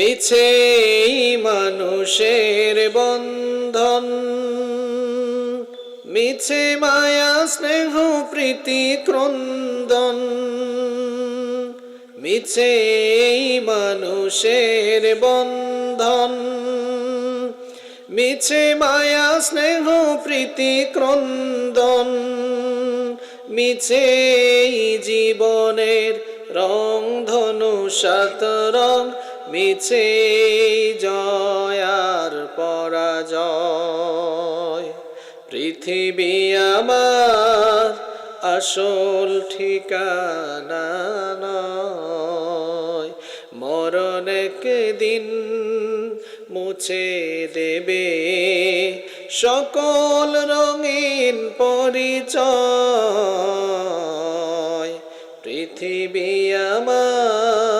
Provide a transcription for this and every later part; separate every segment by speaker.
Speaker 1: মিছে মানুষের বন্ধন। মিছে মায়া, স্নেহ, প্রীতি, ক্রন্দন। মিছে মানুষের বন্ধন। মিছে মায়া, স্নেহ, প্রীতি, ক্রন্দন। মিছে জীবনের রং ধনু সাত রং। মিছে জয়ার পরাজয়। পৃথিবী আমার আসল ঠিকানা নয়। দিন মুছে দেবে। সকল রঙিন পরিচয়। পৃথিবী আমার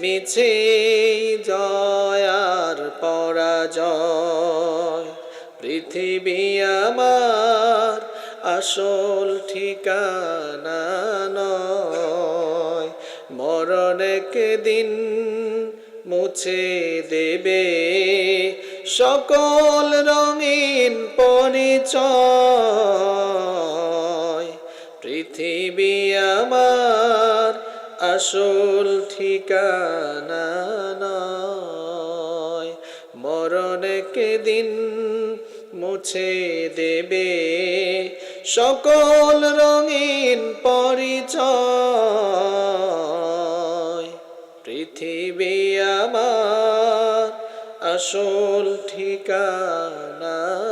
Speaker 1: মিছে জয়ার পরাজয়। পৃথিবী আমার আসল ঠিকানা নয়। মরণ দিন মুছে দেবে। সকল রঙিন পরিচয়। পৃথিবী আমার আসল ঠিকানা নয়। মরণ দিন মুছে দেবে। সকল রঙিন পরিচয়। পৃথিবী আমার আসল ঠিকানা